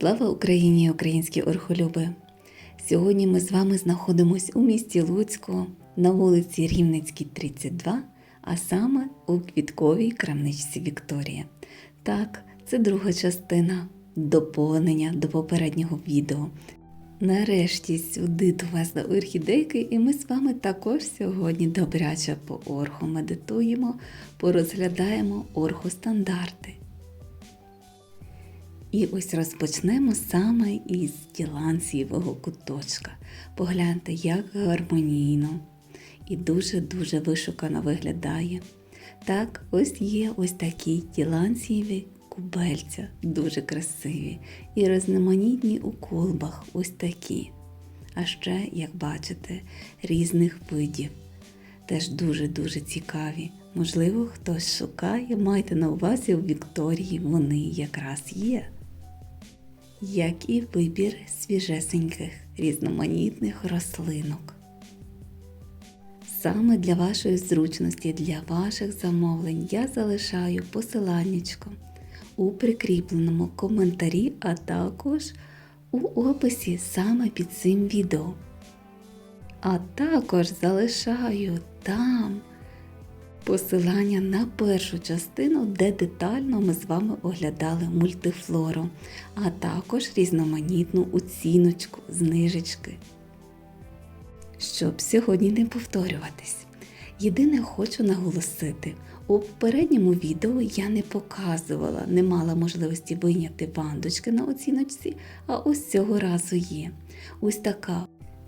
Слава Україні, українські орхолюби! Сьогодні ми з вами знаходимось у місті Луцьку на вулиці Рівненській, 32, а саме у квітковій крамничці Вікторія. Так, це друга частина доповнення до попереднього відео. Нарешті сюди довезли орхідейки, і ми з вами також сьогодні добряче по орху медитуємо, порозглядаємо орхостандарти. І ось розпочнемо саме із діланцієвого куточка. Погляньте, як гармонійно і дуже-дуже вишукано виглядає. Так, ось є ось такі діланцієві кубельця, дуже красиві, і різноманітні у колбах ось такі. А ще, як бачите, різних видів. Теж дуже-дуже цікаві. Можливо, хтось шукає, майте на увазі у Вікторії вони якраз є як і вибір свіжесеньких різноманітних рослинок. Саме для вашої зручності, для ваших замовлень я залишаю посиланнячко у прикріпленому коментарі, а також у описі саме під цим відео. А також залишаю там посилання на першу частину, де детально ми з вами оглядали мультифлору, а також різноманітну оціночку, знижечки. Щоб сьогодні не повторюватись. Єдине хочу наголосити, у попередньому відео я не показувала, не мала можливості вийняти бандочки на оціночці, а ось цього разу є. Ось така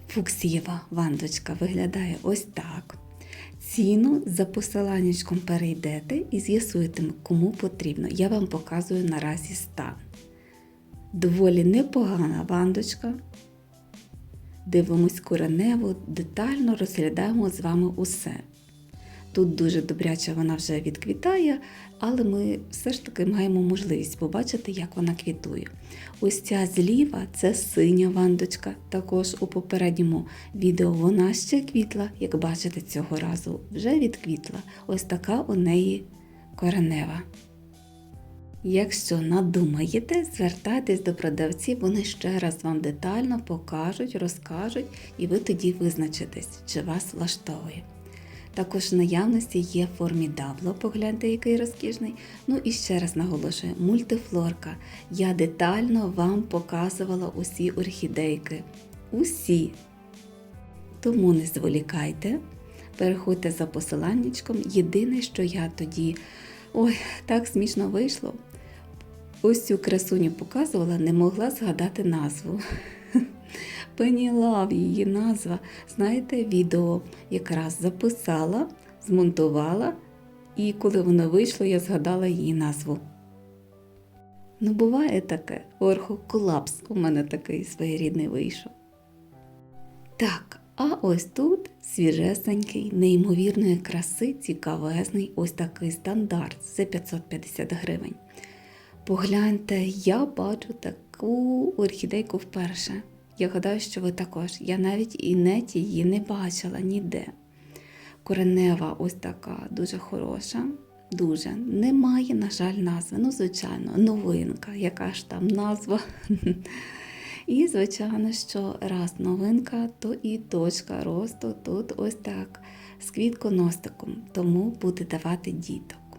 фуксієва вандочка виглядає ось так. Ціну за посиланнячком перейдете і з'ясуєте, кому потрібно. Я вам показую наразі стан. Доволі непогана бандочка. Дивимось коренево, детально розглядаємо з вами усе. Тут дуже добряче вона вже відквітає, але ми все ж таки маємо можливість побачити, як вона квітує. Ось ця зліва це синя вандочка. Також у попередньому відео вона ще квітла, як бачите, цього разу вже відквітла. Ось така у неї коренева. Якщо надумаєте, звертайтесь до продавців, вони ще раз вам детально покажуть, розкажуть, і ви тоді визначитесь, чи вас влаштовує. Також в наявності є формідабло, погляньте, який розкішний. Ну і ще раз наголошую, мультифлорка. Я детально вам показувала усі орхідейки. Усі. Тому не зволікайте, переходьте за посиланнячком. Єдине, що я тоді. Ой, так смішно вийшло. Ось цю красуню показувала, не могла згадати назву. Пенілав її назва. Знаєте, відео якраз записала, змонтувала, і коли воно вийшло, я згадала її назву. Ну, буває таке, орхоколапс у мене такий своєрідний вийшов. Так, а ось тут свіжесенький, неймовірної краси, цікавезний ось такий стандарт за 550 гривень. Погляньте, я бачу таку орхідейку вперше. Я гадаю, що ви також. Я навіть і неті її не бачила ніде. Коренева ось така дуже хороша, дуже. Немає, на жаль, назви. Ну, звичайно, новинка, яка ж там назва. І, звичайно, що раз новинка, то і точка росту тут ось так, з квітконостиком, тому буде давати діток.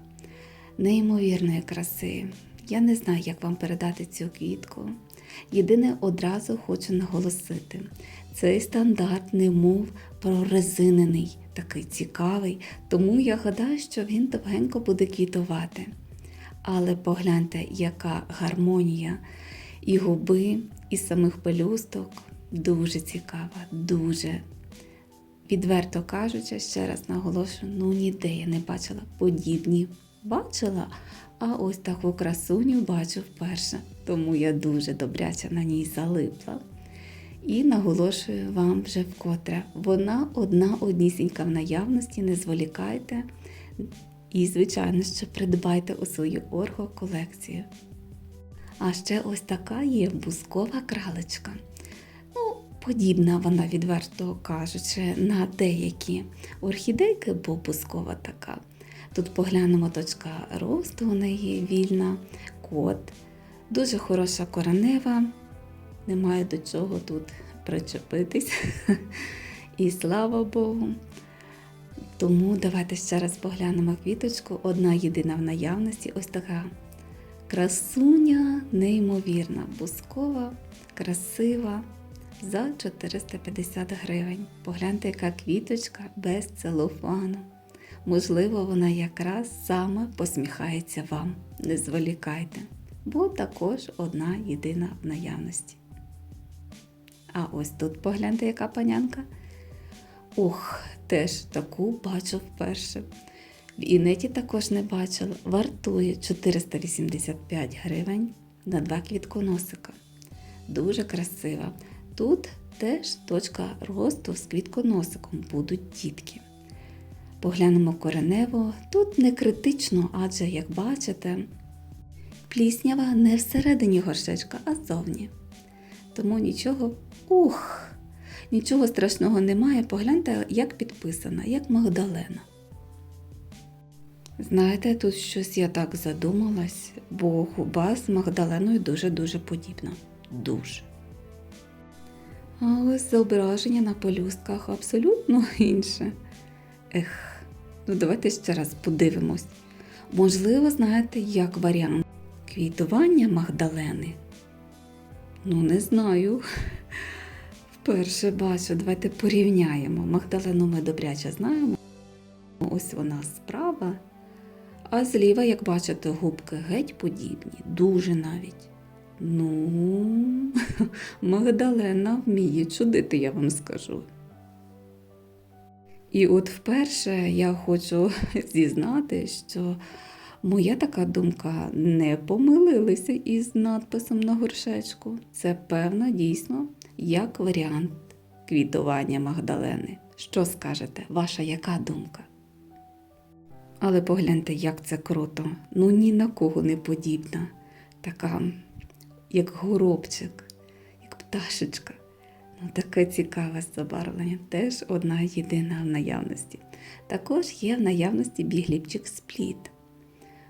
Неймовірної краси. Я не знаю, як вам передати цю квітку. Єдине одразу хочу наголосити: цей стандарт, немов прорезинений, такий цікавий, тому я гадаю, що він довгенько буде квітувати. Але погляньте, яка гармонія і губи, і самих пелюсток дуже цікава, дуже. Відверто кажучи, ще раз наголошую, ну ніде я не бачила подібні. Бачила, а ось таку красуню бачу вперше, тому я дуже добряче на ній залипла. І наголошую вам вже вкотре, вона одна однісінька в наявності, не зволікайте. І, звичайно, що придбайте у свою оргоколекцію. А ще ось така є бускова кралечка. Ну, подібна вона, відверто кажучи, на деякі орхідейки, бо бускова така. Тут поглянемо точка росту у неї вільна, код Дуже хороша коренева, немає до чого тут причепитись. І слава Богу. Тому давайте ще раз поглянемо квіточку. Одна єдина в наявності. Ось така красуня, неймовірна, бускова, красива за 450 гривень. Погляньте, яка квіточка без целофану. Можливо, вона якраз саме посміхається вам. Не зволікайте, бо також одна єдина в наявності. А ось тут погляньте, яка панянка. Ух, теж таку бачу вперше. В інеті також не бачила. Вартує 485 гривень на два квітконосика. Дуже красива. Тут теж точка росту з квітконосиком будуть дітки. Поглянемо коренево. Тут не критично, адже, як бачите, пліснява не всередині горшечка, а ззовні. Тому нічого, ух, нічого страшного немає. Погляньте, як підписана, як Магдалена. Знаєте, тут щось я так задумалась, бо губа з Магдаленою дуже-дуже подібна. Дуже. А ось зображення на пелюстках абсолютно інше. Ех, ну давайте ще раз подивимось. Можливо, знаєте, як варіант квітування Магдалени. Ну, не знаю. Вперше бачу, давайте порівняємо. Магдалену ми добряче знаємо. Ось вона справа. А зліва, як бачите, губки геть подібні, дуже навіть. Ну, Магдалена вміє чудити, я вам скажу. І от вперше я хочу зізнати, що моя така думка не помилилися із надписом на горшечку. Це певно дійсно як варіант квітування Магдалени. Що скажете, ваша яка думка? Але погляньте, як це круто. Ну ні на кого не подібна. Така, як горобчик, як пташечка. Таке цікаве забарвлення. Теж одна єдина в наявності. Також є в наявності бігліпчик спліт.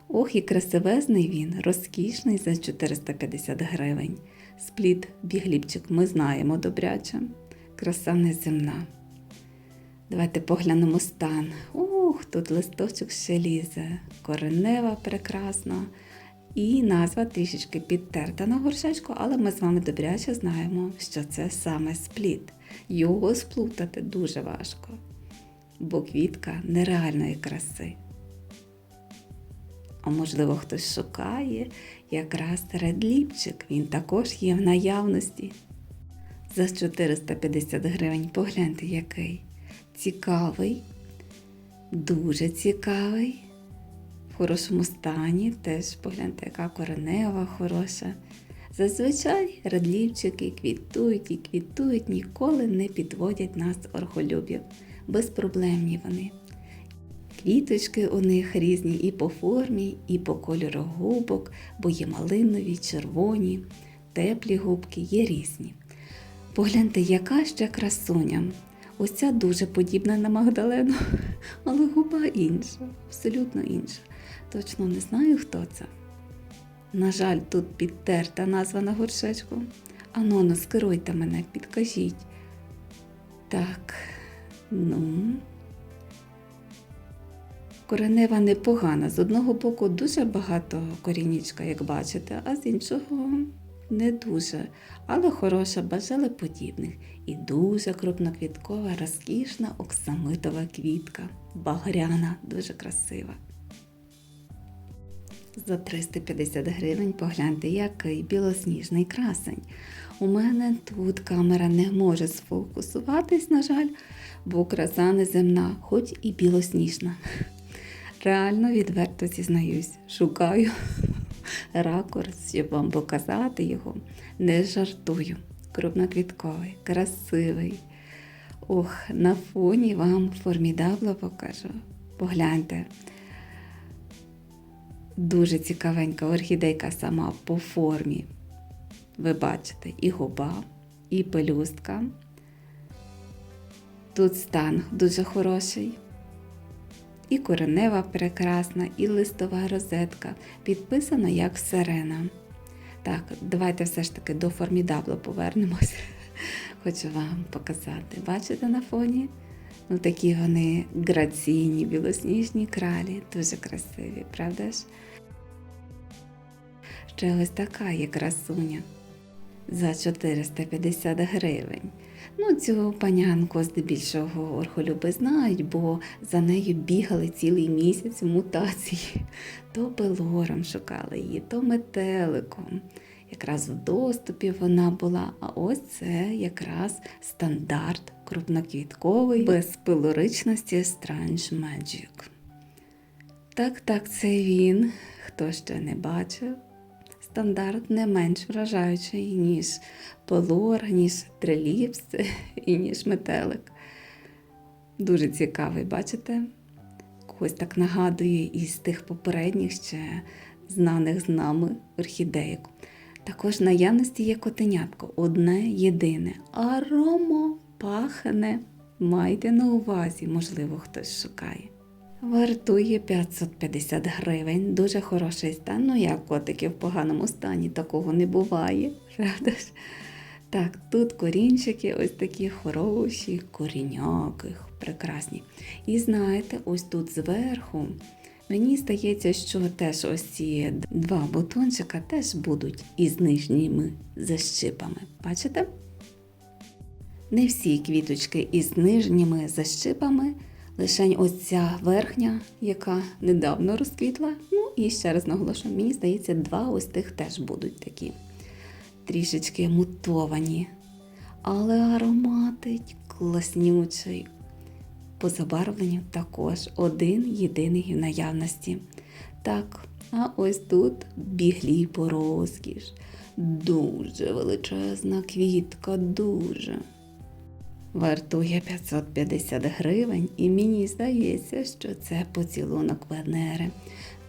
Ох, і красивезний він, розкішний за 450 гривень. Спліт бігліпчик ми знаємо добряче. Краса неземна. Давайте поглянемо стан. Ух, тут листочок ще лізе, коренева прекрасна. І назва трішечки підтерта на горшечку, але ми з вами добряче знаємо, що це саме спліт. Його сплутати дуже важко, бо квітка нереальної краси. А можливо, хтось шукає якраз редліпчик, він також є в наявності. За 450 гривень погляньте який. Цікавий, дуже цікавий, в хорошому стані, теж погляньте, яка коренева хороша. Зазвичай редлівчики квітують і квітують, ніколи не підводять нас орхолюбів. Безпроблемні вони. Квіточки у них різні і по формі, і по кольору губок, бо є малинові, червоні, теплі губки є різні. Погляньте, яка ще красуня. Ось ця дуже подібна на Магдалену, але губа інша, абсолютно інша. Точно не знаю, хто це. На жаль, тут підтерта назва на горшечку. Аноно, скеруйте мене, підкажіть. Так, ну. Коренева непогана. З одного боку дуже багато корінічка, як бачите, а з іншого не дуже, але хороша, бажали подібних. І дуже крупноквіткова, розкішна оксамитова квітка. Багряна, дуже красива. За 350 гривень погляньте, який білосніжний красень. У мене тут камера не може сфокусуватись, на жаль, бо краса неземна, хоч і білосніжна. Реально відверто зізнаюсь, шукаю ракурс, щоб вам показати його. Не жартую. Крупноквітковий, красивий. Ох, на фоні вам формідабло покажу. Погляньте. Дуже цікавенька орхідейка сама по формі. Ви бачите і губа, і пелюстка. Тут стан дуже хороший. І коренева прекрасна, і листова розетка, підписана як сирена. Так, давайте все ж таки до формідабло повернемось. Хочу вам показати. Бачите на фоні? Ну, такі вони граційні, білосніжні кралі, дуже красиві, правда ж? Ще ось така є красуня за 450 гривень. Ну, цю панянку здебільшого орхолюби знають, бо за нею бігали цілий місяць мутації. То пелором шукали її, то метеликом. Якраз в доступі вона була, а ось це якраз стандарт крупноквітковий без пилоричності Strange Magic. Так, так, це він. Хто ще не бачив? Стандарт не менш вражаючий, ніж пелор, ніж триліпс і ніж метелик. Дуже цікавий, бачите? Когось так нагадує із тих попередніх ще знаних з нами орхідеїк. Також в наявності є котенятко, одне єдине. Аромо пахне. Майте на увазі, можливо, хтось шукає. Вартує 550 гривень, дуже хороший стан. Ну як котики в поганому стані, такого не буває, правда ж? Так, тут корінчики ось такі хороші, коріняки, прекрасні. І знаєте, ось тут зверху, мені здається, що теж ось ці два бутончика теж будуть із нижніми защипами. Бачите? Не всі квіточки із нижніми защипами, лише ось ця верхня, яка недавно розквітла. Ну і ще раз наголошую, мені здається, два ось тих теж будуть такі трішечки мутовані. Але ароматить класнючий. По забарвленню також один єдиний в наявності. Так, а ось тут біглій по розкіш. Дуже величезна квітка, дуже. Вартує 550 гривень, і мені здається, що це поцілунок Венери.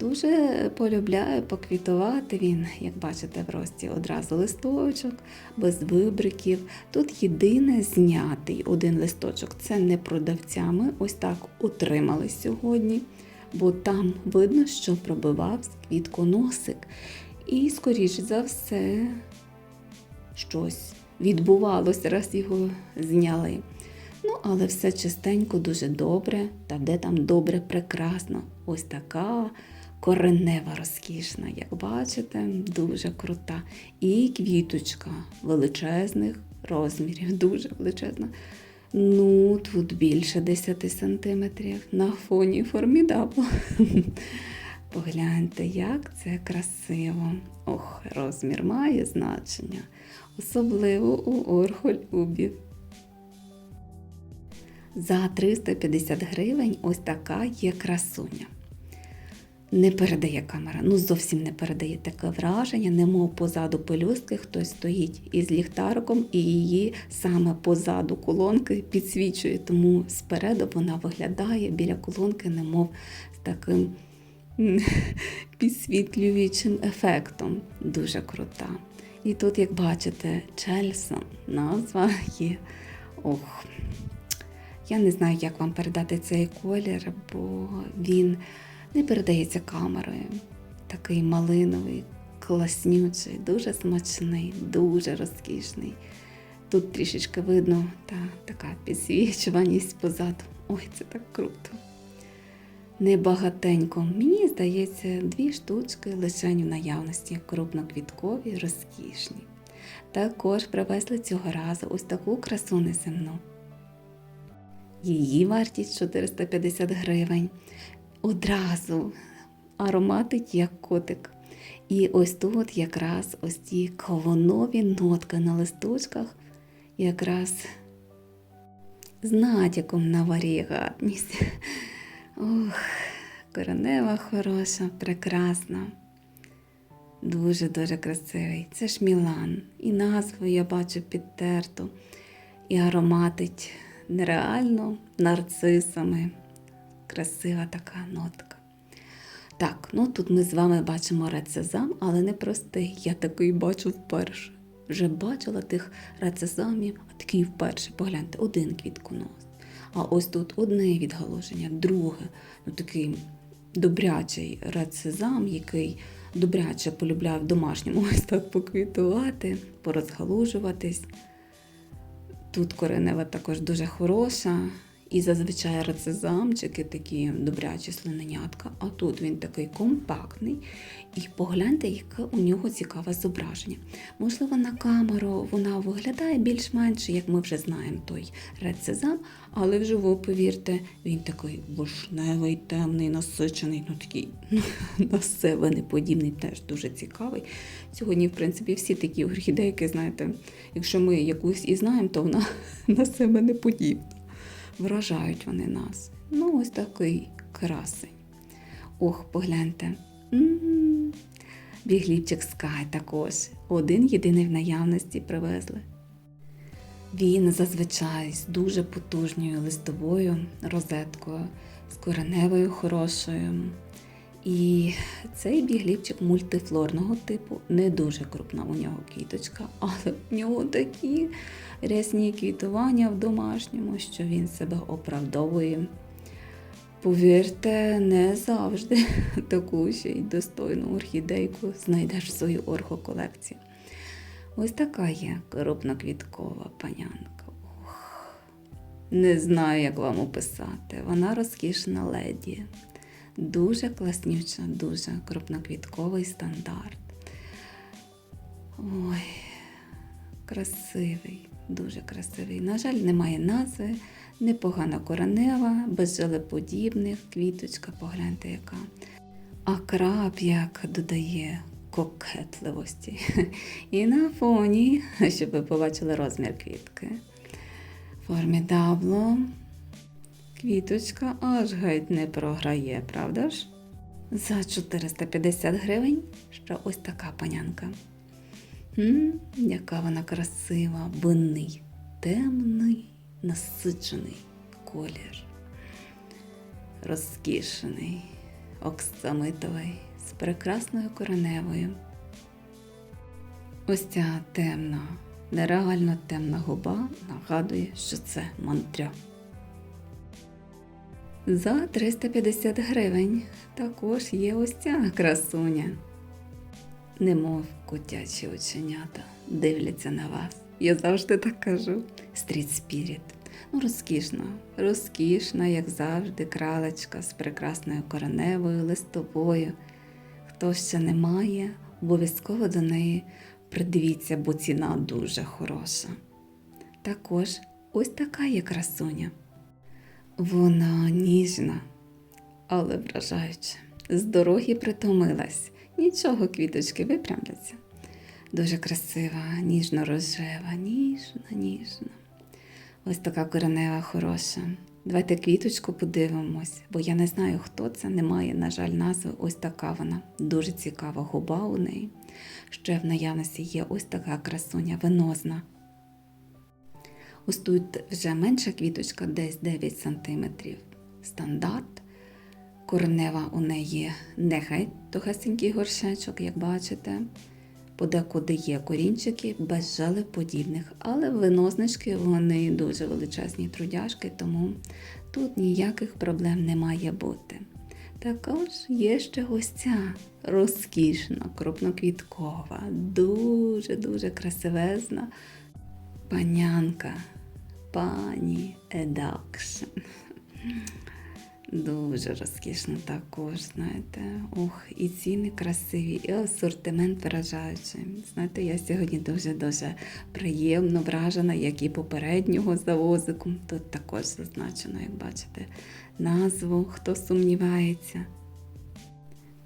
Дуже полюбляю поквітувати він, як бачите, в рості одразу листочок, без вибриків. Тут єдине знятий один листочок. Це не продавцями, ось так отримали сьогодні, бо там видно, що пробивав квітку носик. І, скоріш за все, щось відбувалося, раз його зняли. Ну, але все чистенько, дуже добре, та де там добре, прекрасно. Ось така коренева розкішна, як бачите, дуже крута. І квіточка величезних розмірів, дуже величезна. Ну, тут більше 10 сантиметрів на фоні формідабло. Погляньте, як це красиво. Ох, розмір має значення, особливо у орхолюбів. За 350 гривень ось така є красуня. Не передає камера, ну зовсім не передає таке враження, немов позаду пелюстки хтось стоїть із ліхтариком і її саме позаду колонки підсвічує, тому спереду вона виглядає біля колонки, немов з таким підсвітлюючим ефектом. Дуже крута. І тут, як бачите, Чельсон, назва є. Ох, я не знаю, як вам передати цей колір, бо він не передається камерою. Такий малиновий, класнючий, дуже смачний, дуже розкішний. Тут трішечки видно та така підсвічуваність позаду. Ой, це так круто. Небагатенько. Мені здається, дві штучки лише в наявності крупноквіткові, розкішні. Також привезли цього разу ось таку красу неземну. Її вартість 450 гривень. Одразу ароматить як котик. І ось тут якраз ось ті кавунові нотки на листочках, якраз з натяком на варігатність. Ох, коренева хороша, прекрасна. Дуже-дуже красивий. Це ж Мілан. І назву я бачу підтерту. І ароматить нереально нарцисами. Красива така нотка. Так, ну тут ми з вами бачимо рецезам, але не простий. Я такий бачу вперше. Вже бачила тих рецезамів, а такий вперше. Погляньте, один квітконос. А ось тут одне відгалуження, друге, ну такий добрячий рецезам, який добряче полюбляє в домашньому ось так поквітувати, порозгалужуватись. Тут коренева також дуже хороша. І зазвичай рацезамчики такі добрячі слиненятка, а тут він такий компактний. І погляньте, яке у нього цікаве зображення. Можливо, на камеру вона виглядає більш-менш, як ми вже знаємо, той рецезам, але вживу, повірте, він такий вишневий, темний, насичений, ну такий на себе неподібний, теж дуже цікавий. Сьогодні, в принципі, всі такі орхідейки, знаєте, якщо ми якусь і знаємо, то вона на себе не подібна вражають вони нас. Ну, ось такий красень. Ох, погляньте. М-м-м. Бігліпчик Скай також. Один єдиний в наявності привезли. Він зазвичай з дуже потужною листовою розеткою, з кореневою хорошою. І цей бігліпчик мультифлорного типу, не дуже крупна у нього квіточка, але в нього такі рясні квітування в домашньому, що він себе оправдовує. Повірте, не завжди таку ще й достойну орхідейку знайдеш в свою орхоколекцію. Ось така є крупноквіткова панянка. Ох, не знаю, як вам описати. Вона розкішна леді. Дуже класнюча, дуже крупноквітковий стандарт. Ой, красивий, дуже красивий. На жаль, немає назви, непогана коронева, без желеподібних, квіточка, погляньте яка. А краб як додає кокетливості. І на фоні, щоб ви побачили розмір квітки. Формідабло. Квіточка аж геть не програє, правда ж? За 450 гривень ще ось така панянка. М, яка вона красива, винний, темний, насичений колір. Розкішений, оксамитовий, з прекрасною кореневою. Ось ця темна, нереально темна губа нагадує, що це мантря. За 350 гривень також є ось ця красуня. Немов котячі оченята дивляться на вас. Я завжди так кажу. Стріт Спіріт. Ну, розкішна, розкішна, як завжди, кралечка з прекрасною кореневою, листовою. Хто ще не має, обов'язково до неї придивіться, бо ціна дуже хороша. Також ось така є красуня. Вона ніжна, але вражаюча. З дороги притомилась. Нічого, квіточки випрямляться. Дуже красива, ніжно-рожева, ніжна, ніжна. Ось така коренева хороша. Давайте квіточку подивимось, бо я не знаю, хто це, немає, на жаль, назви. Ось така вона. Дуже цікава губа у неї. Ще в наявності є ось така красуня, венозна. Ось тут вже менша квіточка, десь 9 см. Стандарт. Коренева у неї не геть тухесенький горшечок, як бачите. Подекуди є корінчики без жалеподібних, але винознички вони дуже величезні трудяшки, тому тут ніяких проблем не має бути. Також є ще ця розкішна, крупноквіткова, дуже-дуже красивезна панянка, пані Едакшн. Дуже розкішно також, знаєте. Ох, і ціни красиві, і асортимент вражаючий. Знаєте, я сьогодні дуже-дуже приємно вражена, як і попереднього завозику. Тут також зазначено, як бачите, назву, хто сумнівається.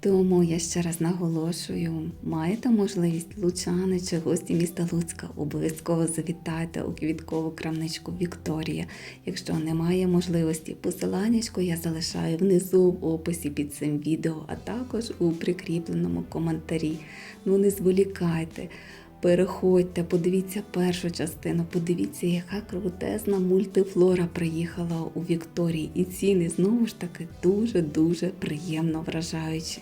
Тому я ще раз наголошую, маєте можливість лучани чи гості міста Луцька, обов'язково завітайте у квіткову крамничку Вікторія. Якщо немає можливості, посиланнячко я залишаю внизу в описі під цим відео, а також у прикріпленому коментарі. Ну не зволікайте. Переходьте, подивіться першу частину, подивіться, яка крутезна мультифлора приїхала у Вікторії, і ціни знову ж таки дуже-дуже приємно вражаючі.